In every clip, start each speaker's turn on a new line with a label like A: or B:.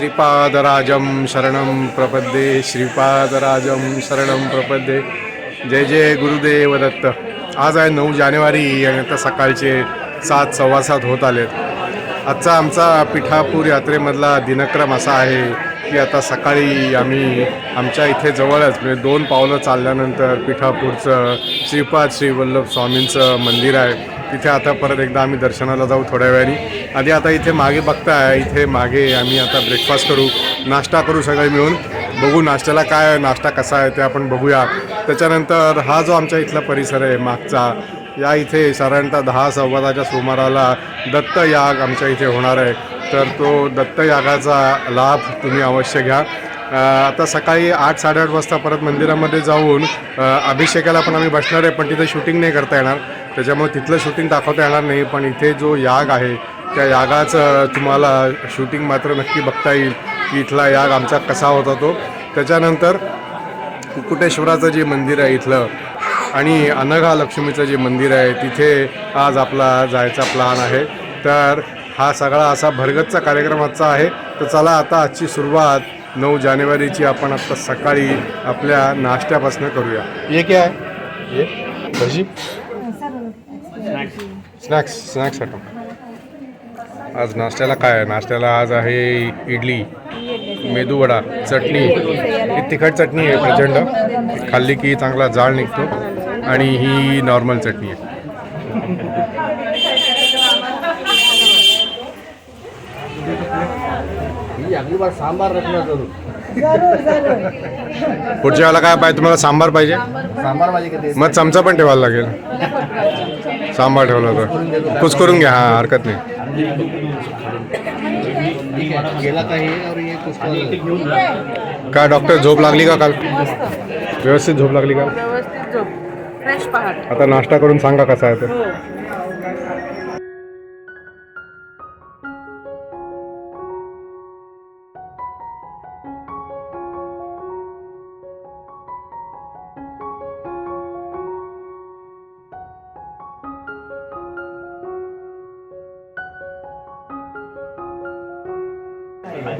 A: श्रीपादराजं शरणं प्रपद्ये श्रीपादराजं शरणं प्रपद्ये। जय जय गुरुदेव दत्त। आज आहे नऊ जानेवारी आणि आता सकाळचे सात सव्वा सात होत आलेत. आजचा आमचा पिठापूर यात्रेमधला दिनक्रम असा आहे की आता सकाळी आम्ही आमच्या इथे जवळच म्हणजे दोन पावलं चालल्यानंतर पिठापूरचं श्रीपाद श्री वल्लभ स्वामींचं मंदिर आहे. तिथे आता परत एकदा आम्ही दर्शनाला जाऊ थोड्या वेळाने. आधी आता इथे मागे बघताय इथे मागे आम्ही आता ब्रेकफास्ट करू नाश्ता करू सगळे मिळून. बघू नाश्त्याला काय नाश्ता कसा आहे ते आपण बघूया. त्याच्यानंतर हा जो आमच्या इथला परिसर आहे मागचा या इथे साधारणतः दहा सव्वादाच्या सुमाराला दत्तयाग आमच्या इथे होणार आहे. तर तो दत्तयागाचा लाभ तुम्ही अवश्य घ्या. आता सकाळी आठ साडेआठ वाजता परत मंदिरामध्ये जाऊन अभिषेकाला पण आम्ही बसणार आहे पण तिथे शूटिंग नाही करता येणार. त्याच्यामुळे तिथलं शूटिंग दाखवता येणार नाही पण इथे जो याग आहे त्या यागाचं तुम्हाला शूटिंग मात्र नक्की बघता येईल की इथला याग आमचा कसा होता तो. त्याच्यानंतर कुकुटेश्वराचं जे मंदिर आहे इथलं आणि अनघा लक्ष्मीचं जे मंदिर आहे तिथे आज आपला जायचा प्लान आहे. तर हा सगळा असा भरगतचा कार्यक्रम आजचा आहे. तर चला आता आजची सुरुवात नऊ जानेवारीची आपण आत्ता सकाळी आपल्या नाश्त्यापासून करूया. ये काय आहे ये? भजी? स्नॅक्स स्नॅक्स आयटम आज नाश्त्याला काय आहे? नाश्त्याला आज आहे इडली मेदूवडा चटणी. ही तिखट चटणी आहे प्रचंड. खाल्ली की चांगला जाळ निघतो आणि ही नॉर्मल चटणी आहे.
B: ही अगली बार सांबार रचना करू
A: पुढच्या वेळेला काय पाहिजे? तुम्हाला सांबार पाहिजे?
B: सांबार
A: मग चमचा पण ठेवायला लागेल. सांबार ठेवला तर कुच करून घ्या हा हरकत नाही. काय डॉक्टर झोप लागली का काल? व्यवस्थित झोप लागली का
C: व्यवस्थित झोप. फ्रेश पहाट.
A: आता नाश्ता करून सांगा कसा आहे तर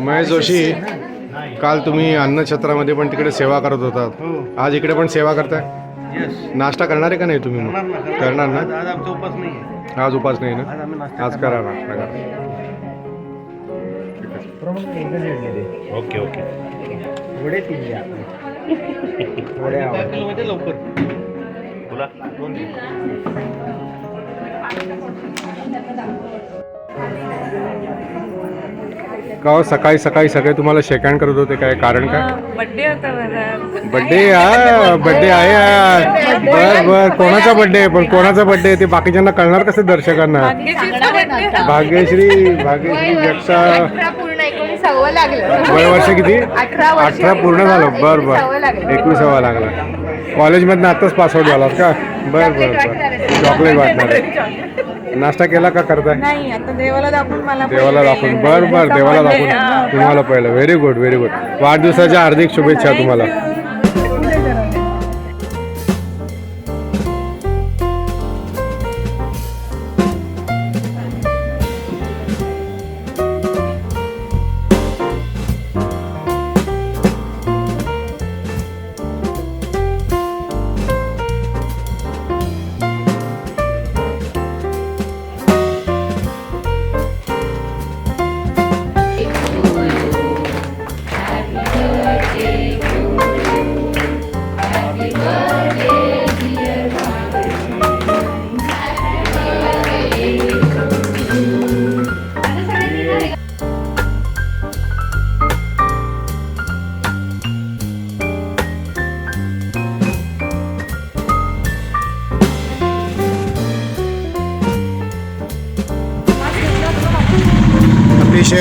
A: महेश जोशी काल तुम्ही अन्नछत्रामध्ये पण तिकडे सेवा करत होतात. आज इकडे पण सेवा करताय? नाश्ता करणार आहे का नाही तुम्ही मग? करणार ना
B: आज आमचा उपास नाही आहे.
A: आज उपास नाही
B: आज
A: ना
B: आम्ही नाश्ता
A: आज करा नाश्ता करा. Okay okay.
B: वडे तीन
A: का हो, सकाळी सकाळी सगळे तुम्हाला शेकाण करत होते काय? कारण काय?
C: बड्डे होता माझा.
A: बड्डे हा बड्डे आहे हा. बर बर. कोणाचा बड्डे आहे पण कोणाचा बड्डे आहे ते बाकीच्यांना कळणार कसं दर्शकांना. भाग्यश्री भाग्यश्री
D: लागलं.
A: वय वर्ष किती?
D: अठरा
A: पूर्ण झालं. बर बर. एकविसावा लागला. कॉलेजमधनं आत्ताच पासआउट झालात का? बर बर बर. चॉकलेट वाटणार आहे. नाश्ता केला का करताय
C: नाही आता देवाला दाखवून मला
A: देवाला
C: पहिले
A: दाखवून
C: द्यायला
A: बर बर
C: आहे.
A: देवाला. दाखवून. तुम्हाला पहिलं व्हेरी गुड व्हेरी गुड वाढदिवसाच्या हार्दिक शुभेच्छा तुम्हाला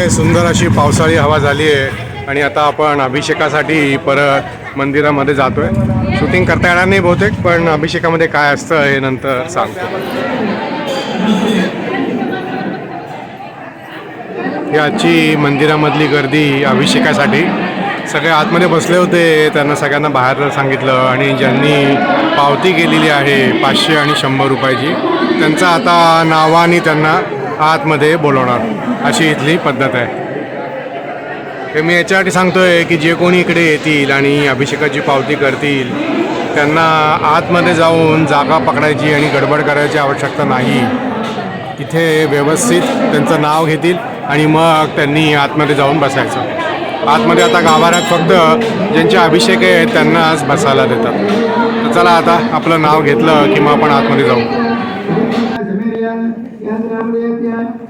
A: सुंदर अशी पावसाळी हवा झाली आहे. आणि आता आपण अभिषेकासाठी परत मंदिरामध्ये जातोय. शूटिंग करता येणार नाही बहुतेक पण अभिषेकामध्ये काय असतं हे नंतर सांगतो. याची मंदिरामधली गर्दी अभिषेकासाठी. सगळे आतमध्ये बसले होते त्यांना सगळ्यांना बाहेर सांगितलं. आणि ज्यांनी पावती केलेली आहे पाचशे आणि शंभर रुपयाची. त्यांचं आता नावाने त्यांना आतमध्ये बोलवणार. अशी इथली पद्धत आहे. हे मी याच्यासाठी सांगतोय की जे कोणी इकडे येतील आणि अभिषेकाची पावती करतील त्यांना आतमध्ये जाऊन जागा पकडायची आणि गडबड करायची आवश्यकता नाही. इथे व्यवस्थित त्यांचं नाव घेतील आणि मग त्यांनी आतमध्ये जाऊन बसायचं. आतमध्ये आता गाभाऱ्यात फक्त ज्यांचे अभिषेक आहेत त्यांनाच बसायला देतात. तर चला आता आपलं नाव घेतलं की मग आपण आतमध्ये जाऊ.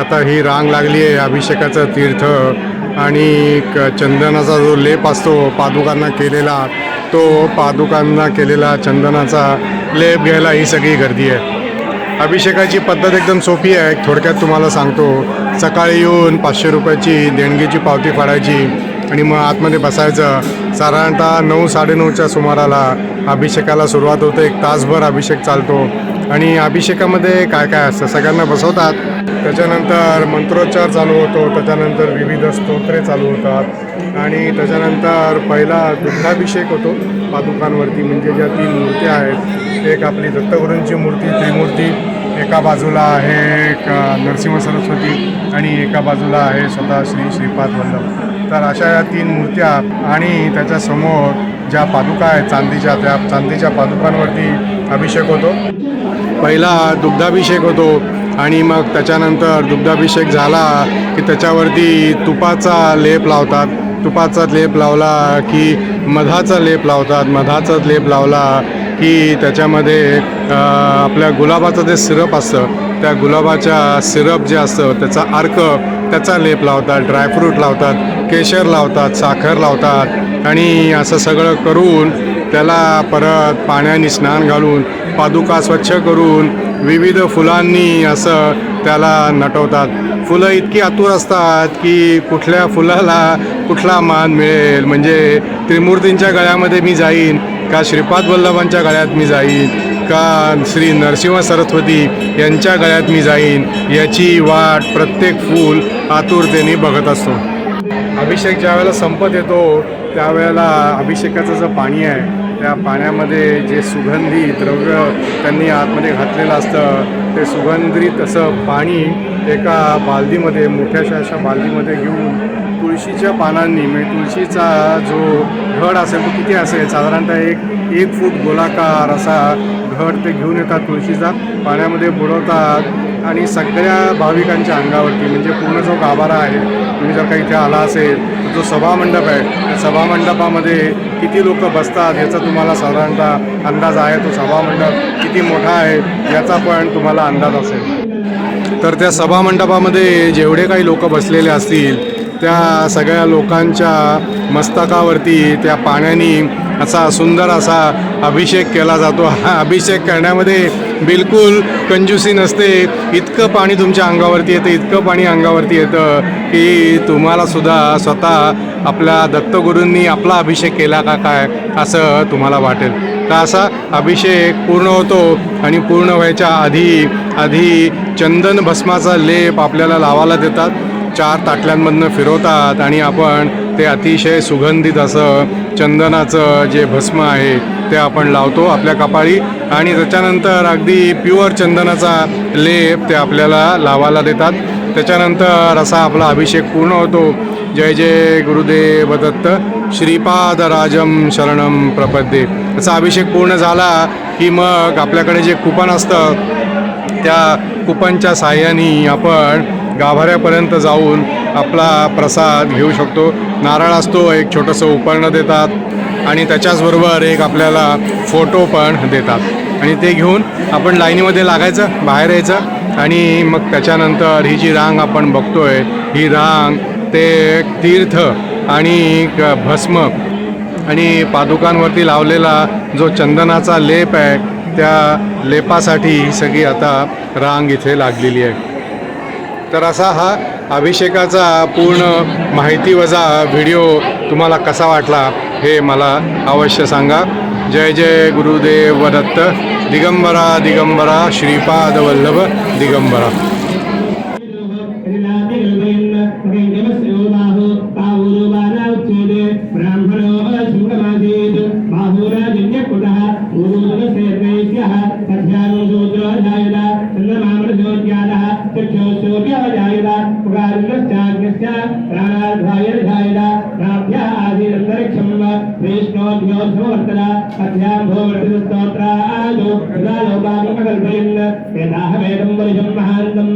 A: आता ही रांग लागली आहे अभिषेकाचं तीर्थ आणि क चंदनाचा जो लेप असतो पादुकांना केलेला तो पादुकांना केलेला चंदनाचा लेप घ्यायला ही सगळी गर्दी आहे. अभिषेकाची पद्धत एकदम सोपी आहे. थोडक्यात तुम्हाला सांगतो सकाळी येऊन पाचशे रुपयाची देणगीची पावती फाडायची आणि मग आतमध्ये बसायचं. साधारणतः नऊ साडेनऊच्या सुमाराला अभिषेकाला सुरुवात होते. एक तासभर अभिषेक चालतो. आणि अभिषेकामध्ये काय काय असतं? सगळ्यांना बसवतात. त्याच्यानंतर मंत्रोच्चार चालू होतो त्याच्यानंतर विविध स्तोत्रे चालू होतात आणि त्याच्यानंतर पहिला दुग्धाभिषेक होतो पादुकांवरती म्हणजे ज्या तीन मूर्त्या आहेत एक आपली दत्तगुरूंची मूर्ती त्रिमूर्ती एका बाजूला आहे एक नरसिंह सरस्वती आणि एका बाजूला आहे स्वतः श्री श्रीपाद वल्लभ. तर अशा या तीन मूर्त्या आणि त्याच्यासमोर ज्या पादुका आहेत चांदीच्या त्या चांदीच्या पादुकांवरती अभिषेक होतो. पहिला दुग्धाभिषेक होतो आणि मग त्याच्यानंतर दुग्धाभिषेक झाला की त्याच्यावरती तुपाचा लेप लावतात. तुपाचा लेप लावला की मधाचा लेप लावतात. मधाचा लेप लावला की त्याच्यामध्ये आपल्या गुलाबाचं जे सिरप असतं त्या गुलाबाच्या सिरप जे असतं त्याचा अर्क त्याचा लेप लावतात. ड्रायफ्रूट लावतात केशर लावतात साखर लावतात. आणि असं सगळं करून त्याला परत पाण्याने स्नान घालून पादुका स्वच्छ करून विविध फुलांनी असं त्याला नटवतात. फुलं इतकी आतुर असतात की कुठल्या फुलाला कुठला मान मिळेल? म्हणजे त्रिमूर्तींच्या गळ्यामध्ये मी जाईन का श्रीपाद वल्लभांच्या गळ्यात मी जाईन का श्री नरसिंह सरस्वती यांच्या गळ्यात मी जाईन? याची वाट प्रत्येक फूल आतुरतेने बघत असतो. अभिषेक ज्यावेळेला संपत येतो त्यावेळेला अभिषेकाचं जे पाणी आहे त्या पाण्यामध्ये जे सुगंधी द्रव्य त्यांनी आतमध्ये घातलेलं असतं ते सुगंधित असं पाणी एका बालदीमध्ये मोठ्याशा अशा बालदीमध्ये घेऊन तुळशीच्या पानांनी म्हणजे तुळशीचा जो घड असेल तो किती असेल? साधारणतः एक एक फूट गोलाकार असा घड ते घेऊन येतात तुळशीचा. पाण्यामध्ये बुडवतात आणि सगळ्या भाविकांच्या अंगावरती म्हणजे पूर्ण जो गाभारा आहे तुम्ही जर का इथे आला असेल जो सभामंडप आहे त्या सभामंडपामध्ये किती लोक बसतात याचा तुम्हाला साधारणतः अंदाज आहे तो सभामंडप किती मोठा आहे याचा पण तुम्हाला अंदाज असेल. तर त्या सभामंडपामध्ये जेवढे काही लोक बसलेले असतील त्या सगळ्या लोकांच्या मस्तकावरती त्या पाण्याने असा सुंदर असा अभिषेक केला जातो. हा अभिषेक करण्यामध्ये बिलकुल कंजूसी नसते. इतकं पाणी तुमच्या अंगावरती येतं इतकं पाणी अंगावरती येतं की तुम्हालासुद्धा स्वतः आपल्या दत्तगुरूंनी आपला अभिषेक केला का काय असं तुम्हाला वाटेल. तर असा अभिषेक पूर्ण होतो आणि पूर्ण व्हायच्या आधी आधी चंदन भस्माचा लेप आपल्याला लावायला देतात. चार ताटल्यांमधनं फिरवतात आणि आपण ते अतिशय सुगंधित असं चंदनाचं जे भस्म आहे ते आपण लावतो आपल्या कपाळी. आणि त्याच्यानंतर अगदी प्युअर चंदनाचा लेप ते आपल्याला लावायला देतात. त्याच्यानंतर असा आपला अभिषेक पूर्ण होतो. जय जय गुरुदेव दत्त. श्रीपाद राजम शरणम प्रपद्ये. असा अभिषेक पूर्ण झाला की मग आपल्याकडे जे कुपन असतं त्या कुपनच्या साह्याने आपण गाभाऱ्यापर्यंत जाऊन आपला प्रसाद घेऊ शकतो. नारळ असतो एक छोटंसं उपरणं देतात आणि त्याच्याचबरोबर एक आपल्याला फोटो पण देतात. आणि ते घेऊन आपण लाईनीमध्ये लागायचं बाहेर यायचं आणि मग त्याच्यानंतर ही जी रांग आपण बघतोय ही रांग ते तीर्थ आणि भस्म आणि पादुकांवरती लावलेला जो चंदनाचा लेप आहे त्या लेपासाठी ही सगळी आता रांग इथे लागलेली आहे. तर असा हा अभिषेकाचा पूर्ण माहिती वजा व्हिडिओ तुम्हाला कसा वाटला हे मला अवश्य सांगा. जय जय गुरुदेव दत्त. दिगंबरा दिगंबरा श्रीपाद वल्लभ दिगंबरा.
E: चन्द्रमामृतोद्यातः चक्षुः सूर्यः जायत पुगारुणश्चाग्निश्च प्राणाध्वायर्जायत नाभ्यः आसीदन्तरिक्षं वैष्णोभ्योऽर्थमवर्तत अध्यां भोवर्तिस्तोत्रादो यदालोपामुपकल्पयन् वेदाहमेदं वरिशं महान्तम्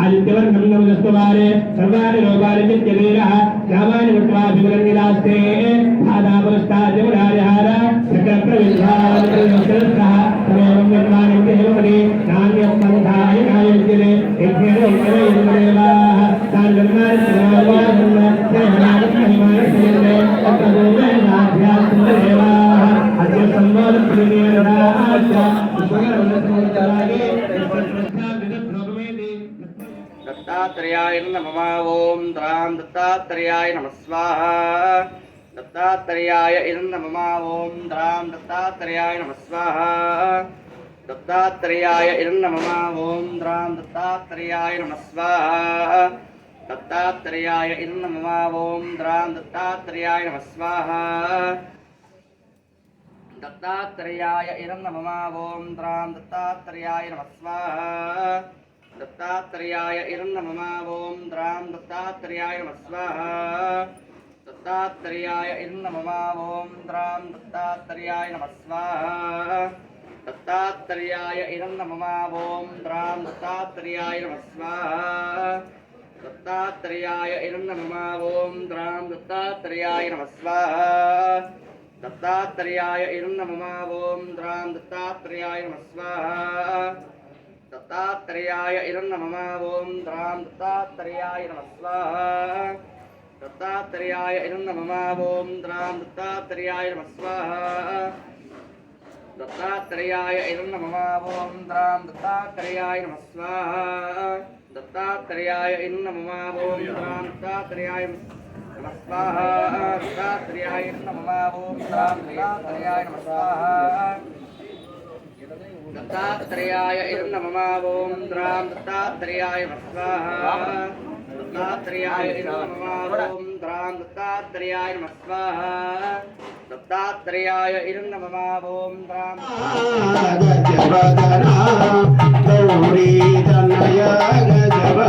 E: आदित्यवर्गं नमदस्तवारे सर्वाणि लोकानि नित्यवीरः यावानि मुट्वाभिमुरङ्गिलास्ते आदापुरस्ताद्यमुरारिहार चक्रप्रविद्धानप्रविष्टः तमेवं निर्माणं देवमणि नान्यं पन्थाय नायुज्यते यज्ञेन उपनयन्देवाः तान् निर्माणं महिमानश्चयन्ते तत्र गोवेदाभ्यासुन्दरेवाः దత్తాత్రేయాయ
B: నమ ఓం ద్రాం దత్తాత్రేయాయ నమ స్వాహ దత్తాత్రేయాయ ఇదం నమ ఓం ద్రాం దత్తాత్రేయాయ నమ స్వాహ దత్తాత్రేయాయ ఇదం నమ ఓం ద్రాం దత్తాత్రేయాయ నమ స్వాహ దత్తాత్రేయాయ ఇదం నమ ఓం ద్రాం దత్తాత్రేయాయ నమ స్వాహ దత్తాత్రేయాయ ఇరం నమ. ఓం త్రాం దత్తాత్రేయాయ నమస్వా దత్తాత్రేయాయ ఇరం నమ. ఓం త్రాం దత్తాత్రేయాయ నమస్వా దత్తాత్రేయాయ ఇరం నమ. ఓం త్రాం దత్తాత్రేయాయ నమస్వా దత్తాత్రేయాయ ఇరం నమ. ఓం త్రాం దత్తాత్రేయాయ నమస్వా దత్తాత్రేయాయ ఇరం నమ. త్రాం దత్తాత్రేయాయ నమస్వా దత్తాత్రేయాయ ఇరం నమ ఓం ద్రాం దత్తాత్రేయాయ నమస్వాహ దత్తాత్రేయాయ ఇరం నమ ఓం ద్రాం దత్తాత్రేయాయ నమస్వాహ దత్తాత్రేయాయ ఇరం నమ ఓం ద్రాం దత్తాత్రేయాయ నమస్వాహ దత్తాత్రేయాయ ఇరం నమ ఓం ద్రాం దత్తాత్రేయాయ నమస్వాహ దత్తాత్రేయాయ ఇరం నమ ద్రాం దత్తాత్రేయాయ నమస్వాహ ॐ द्रां दत्तात्रेयाय नमः स्वाहा दत्तात्रेयाय इदं नमः ॐ द्रां दत्तात्रेयाय नमः स्वाहा दत्तात्रेयाय इदं नमः ॐ द्रां दत्तात्रेयाय नमः स्वाहा दत्तात्रेयाय इदं नमः ॐ द्रां दत्तात्रेयाय नमः स्वाहा दत्तात्रेयाय